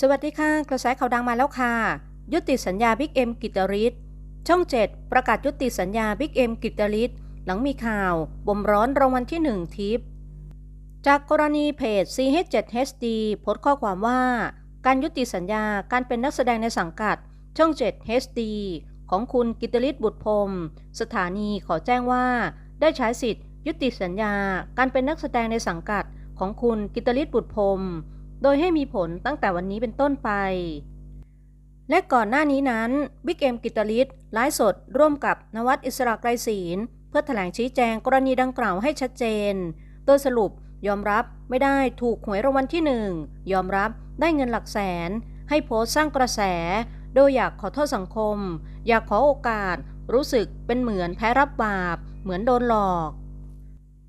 สวัสดีค่ะ กระแสข่าวดังมาแล้วค่ะ ยุติสัญญาบิ๊กเอ็มกิตตริศช่อง 7 ประกาศยุติสัญญาบิ๊กเอ็มกิตตริศหลังมีข่าวบ่มร้อนรางวัลที่ 1 ทิป จากกรณีเพจ CH7HD โพสต์ข้อความว่า การยุติสัญญาการเป็นนักแสดงในสังกัด ช่อง 7 HD ของคุณกิตตริศบุตรพรมสถานีขอแจ้งว่า ได้ใช้สิทธิ์ ยุติสัญญาการเป็นนักแสดงในสังกัดของคุณกิตตริศบุตรพรม โดยให้มีผลตั้งแต่วันนี้เป็นต้นไป และก่อนหน้านี้นั้นบิ๊กเอ็มกิตตริศไลฟ์สดร่วมกับนวัดอิสระไกรศีลเพื่อแถลงชี้แจงกรณีดังกล่าวให้ชัดเจน โดยสรุปยอมรับไม่ได้ถูกหวยรางวัลที่หนึ่งยอมรับได้เงินหลักแสน ให้โพสต์สร้างกระแส โดยอยากขอโทษสังคม อยากขอโอกาส รู้สึกเป็นเหมือนแพ้รับบาป เหมือนโดนหลอก